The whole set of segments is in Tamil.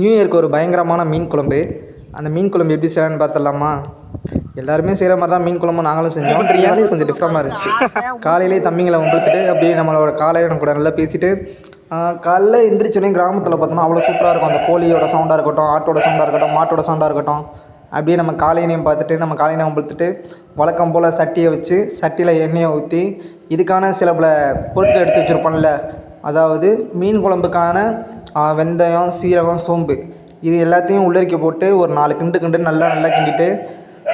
நியூ இயருக்கு ஒரு பயங்கரமான மீன் குழம்பு. அந்த மீன் குழம்பு எப்படி செய்யலான்னு பார்த்துடலாமா எல்லாருமே செய்கிற மாதிரி தான் மீன் குழம்பு நாங்களும் செஞ்சோம். இது கொஞ்சம் டிஃப்ரெண்டாக இருந்துச்சு. காலையிலே தம்பிங்களை உங்களுத்துட்டு அப்படியே நம்மளோட காலையில் கூட நல்லா பேசிட்டு காலைல எந்திரிச்சோடனே கிராமத்தில் பார்த்தோம்னா அவ்வளோ சூப்பராக இருக்கும். அந்த கோழியோட சவுண்டாக இருக்கட்டும் ஆட்டோட சவுண்டாக இருக்கட்டும் மாட்டோட சவுண்டாக இருக்கட்டும். அப்படியே நம்ம காலையினையும் பார்த்துட்டு நம்ம காலையினையும் படுத்துட்டு வழக்கம் போல் சட்டியை வச்சு சட்டியில் எண்ணெயை ஊற்றி இதுக்கான சில பல பொருட்கள் எடுத்து வச்சுருப்போம்ல. அதாவது மீன் குழம்புக்கான வெந்தயம் சீரகம் சோம்பு. இது எல்லாத்தையும் உள்ளரிக்க போட்டு ஒரு நாலு கிண்டு கிண்டு நல்லா நல்லா கிண்டிட்டு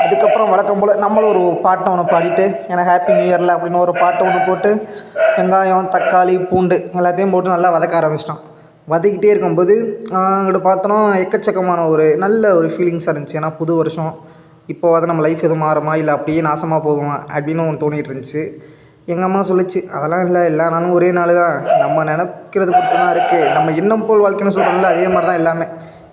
அதுக்கப்புறம் வழக்கம் போல் நம்மளும் ஒரு பாட்டை ஒன்று பாடிட்டு எனக்கு ஹாப்பி நியூ இயரில் அப்படின்னு ஒரு பாட்டை ஒன்று போட்டு வெங்காயம் தக்காளி பூண்டு எல்லாத்தையும் போட்டு நல்லா வதக்க ஆரம்பிச்சிட்டோம். வதக்கிட்டே இருக்கும்போது அங்கிட்ட பார்த்தோன்னா எக்கச்சக்கமான ஒரு நல்ல ஒரு ஃபீலிங்ஸாக இருந்துச்சு. ஏன்னா புது வருஷம் இப்போ வந்து நம்ம லைஃப் எதுவும் மாறுமா இல்லை அப்படியே நாசமாக போகுமா அப்படின்னு ஒன்று தோணிகிட்டு இருந்துச்சு. எங்கள் அம்மா சொல்லிச்சு அதெல்லாம் இல்லை எல்லா நாளும் ஒரே நாள் தான் நம்ம நினைக்கிறது பொறுத்து தான் இருக்குது நம்ம எண்ணம் போல் வாழ்க்கைன்னு சொல்கிறோம்ல அதே மாதிரி தான் எல்லாமே.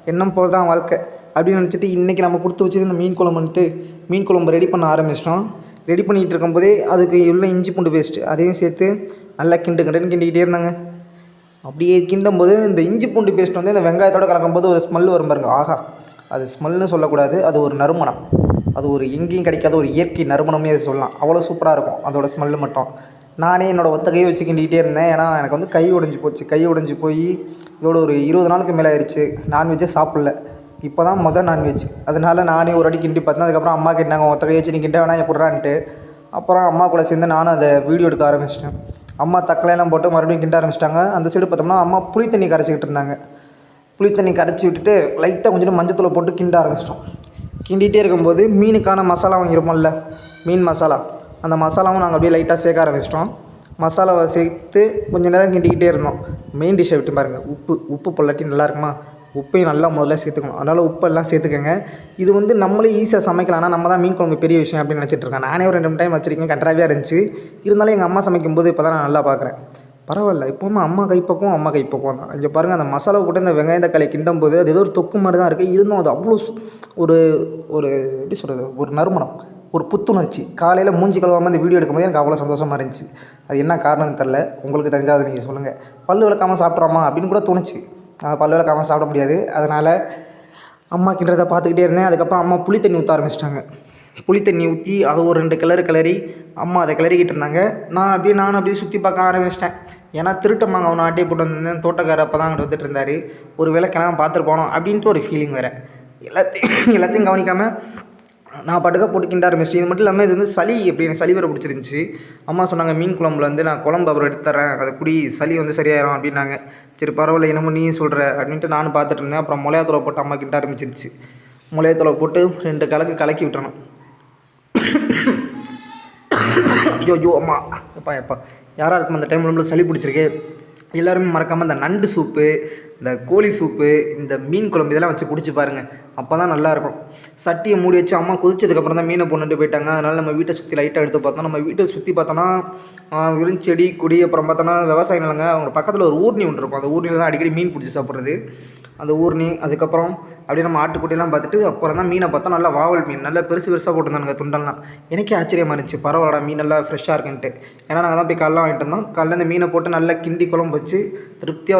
எண்ணம் போல் தான் வாழ்க்கை. அப்படின்னு நினச்சிட்டு இன்றைக்கி நம்ம கொடுத்து வச்சது இந்த மீன் குழம்புன்ட்டு மீன் குழம்பு ரெடி பண்ண ஆரம்பிச்சிட்டோம். ரெடி பண்ணிகிட்டு இருக்கும்போதே அதுக்கு உள்ள இஞ்சி பூண்டு பேஸ்ட்டு அதையும் சேர்த்து நல்லா கிண்டு கிண்டுன்னு கிண்டிக்கிட்டே இருந்தாங்க. அப்படியே கிண்டும் போது இந்த இஞ்சி பூண்டு பேஸ்ட் வந்து இந்த வெங்காயத்தோட கலக்கும்போது ஒரு ஸ்மெல் வரும் பாருங்க. ஆஹா. அது ஸ்மெல்னு சொல்லக்கூடாது அது ஒரு நறுமணம். அது ஒரு எங்கேயும் கிடைக்காத ஒரு இயற்கை நறுமணமே அது சொல்லலாம். அவ்வளோ சூப்பராக இருக்கும் அதோட ஸ்மெல்லு மட்டும். நானே என்னோடய ஒத்த கையை வச்சு கிண்டிக்கிட்டே இருந்தேன். ஏன்னா எனக்கு வந்து கை உடஞ்சி போச்சு. கை உடைஞ்சு போய் இதோட ஒரு இருபது நாளுக்கு மேலே ஆயிடுச்சு நான்வெஜ்ஜே சாப்பிடல. இப்போ தான் மொதல் நான்வெஜ் அதனால நானே ஒரு அடி கிண்டி பார்த்தேன். அதுக்கப்புறம் அம்மா கேட்டாங்க ஒத்த கையை வச்சு நீ கிண்ட வேணா குடுறான்ட்டு அப்புறம் அம்மா கூட சேர்ந்து நானும் அதை வீடியோ எடுக்க ஆரம்பிச்சிட்டேன். அம்மா தக்கலையெல்லாம் போட்டு மறுபடியும் கிண்ட ஆரம்பிச்சிட்டாங்க. அந்த சைடு பார்த்தோம்னா அம்மா புளி தண்ணி கரைச்சிக்கிட்டு இருந்தாங்க. புளி தண்ணி கரைச்சி விட்டுட்டு லைட்டாக கொஞ்சம் மஞ்சத்தூளை போட்டு கிண்ட ஆரம்பிச்சிட்டோம். கிண்டிகிட்டே இருக்கும்போது மீனுக்கான மசாலா வாங்கியிருப்போம்ல மீன் மசாலா. அந்த மசாலாவும் நாங்கள் அப்படியே லைட்டாக சேர்க்க ஆரம்பிச்சிட்டோம். மசாலாவை சேர்த்து கொஞ்ச நேரம் கிண்டிக்கிட்டே இருந்தோம். மெயின் டிஷ்ஷை விட்டு பாருங்கள் உப்பு உப்பு பொல்லாட்டி நல்லா இருக்குமா? உப்பையும் நல்லா முதல்ல சேர்த்துக்கணும். அதனால் உப்பெல்லாம் சேர்த்துக்கோங்க. இது வந்து நம்மளே ஈஸியாக சமைக்கலாம். ஆனால் நம்ம தான் மீன் குழம்பு பெரிய விஷயம் அப்படின்னு நினச்சிட்டு இருக்கேன் நானே ஒரு ரெண்டு டைம் வச்சிருக்கேன் கன்றாவியாக இருந்துச்சு. இருந்தாலும் எங்கள் அம்மா சமைக்கும்போது இப்போ தான் நான் நல்லா பார்க்குறேன் பரவாயில்ல. இப்போவும் அம்மா கைப்பக்கம் அம்மா கைப்பக்கம் தான். இங்கே பாருங்கள் அந்த மசாலா போட்டு இந்த வெங்காயம் தக்காளி கிண்டும் போது அது ஏதோ ஒரு தொக்கு மாதிரி தான் இருக்குது இருந்தும் அது அவ்வளோ ஒரு ஒரு எப்படி சொல்கிறது ஒரு நறுமணம் ஒரு புத்துணர்ச்சி. காலையில் மூஞ்சி கழுவாமல் இந்த வீடியோ எடுக்கும்போது எனக்கு அவ்வளோ சந்தோஷமாக இருந்துச்சு. அது என்ன காரணம்னு தெரில உங்களுக்கு தெரிஞ்சாது நீங்கள் சொல்லுங்கள் பல்லு விளக்காமல் சாப்பிட்றாமா அப்படின்னு கூட தோணுச்சு. நான் பல்லு விளக்காமல் சாப்பிட முடியாது. அதனால் அம்மா கிண்டுறதை பார்த்துக்கிட்டே இருந்தேன். அதுக்கப்புறம் அம்மா புளி தண்ணி ஊற்ற ஆரம்பிச்சிட்டாங்க. புளி தண்ணி ஊற்றி அதை ஒரு ரெண்டு கிளறு கிளறி அம்மா அதை கிளறிக்கிட்டு இருந்தாங்க. நான் அப்படியே நானும் அப்படியே சுற்றி பார்க்க ஆரம்பிச்சிட்டேன். ஏன்னா திருட்ட மாங்க அவனை ஆட்டே போட்டு வந்திருந்தேன். தோட்டக்காரர் அப்போ தான் வந்துட்டு இருந்தார். ஒரு வேளை கிளம்ப பார்த்துட்டு போனோம் அப்படின்ட்டு ஒரு ஃபீலிங் வேறு. எல்லாத்தையும் எல்லாத்தையும் கவனிக்காமல் நான் பாட்டுக்காக போட்டு கிண்ட ஆரம்பிச்சிட்டு இது மட்டும் இல்லாமல் இது வந்து சளி அப்படின்னு சளி வேறு பிடிச்சிருந்துச்சி. அம்மா சொன்னாங்க மீன் குழம்புல வந்து நான் குழம்பு அப்புறம் எடுத்து தரேன் அதை குடி சளி வந்து சரியாயிரும் அப்படின்னாங்க. சரி பரவாயில்ல என்னமோ நீ சொல்கிற அப்படின்ட்டு நானும் பார்த்துட்டு இருந்தேன். அப்புறம் மிளகாத்தூளை போட்டு அம்மா கிண்ட ஆரம்பிச்சிருச்சு. மிளகாத்தூளை போட்டு ரெண்டு கலக்கு கலக்கி விட்டுறணும். ஐயோ ஐயோ அம்மா. எப்பா எப்பா. யாராக இருக்கும் அந்த டைம் நம்மளுக்கு சளி பிடிச்சிருக்கு? எல்லாருமே மறக்காமல் இந்த நண்டு சூப்பு இந்த கோழி சூப்பு இந்த மீன் குழம்பு இதெல்லாம் வச்சு பிடிச்சி பாருங்கள் அப்போ தான் நல்லாயிருக்கும். சட்டியை மூடி வச்சு அம்மா கொதிச்சதுக்கப்புறம் தான் மீனை கொண்டுட்டு போயிட்டாங்க. அதனால் நம்ம வீட்டை சுற்றி லைட்டாக எடுத்து பார்த்தோம் நம்ம வீட்டை சுற்றி பார்த்தோன்னா வெறும் செடி கொடி அப்புறம் பார்த்தோன்னா விவசாய நிலங்க. அவங்க பக்கத்தில் ஒரு ஊர்னி ஒன்று இருக்கும். அந்த ஊர்னியில் தான் அடிக்கடி மீன் பிடிச்சி சாப்பிட்றது. அந்த ஊர்னி அதுக்கப்புறம் அப்படியே நம்ம ஆட்டுக்குட்டிலாம் பார்த்துட்டு அப்புறம் தான் மீனை பார்த்தா நல்லா வாவல் மீன் நல்லா பெருசு பெருசாக போட்டிருந்தானுங்க துண்டெல்லாம். எனக்கே ஆச்சரியமாக இருந்துச்சு. பரவாயில்லடா மீன் நல்லா ஃப்ரெஷ்ஷாக இருக்குன்ட்டு. ஏன்னா நாங்கள் தான் போய் கல்லாம் வாங்கிட்டு வந்தோம். காலைல இந்த மீனை போட்டு நல்லா கிண்டி குழம்பு வச்சு திருப்தியாக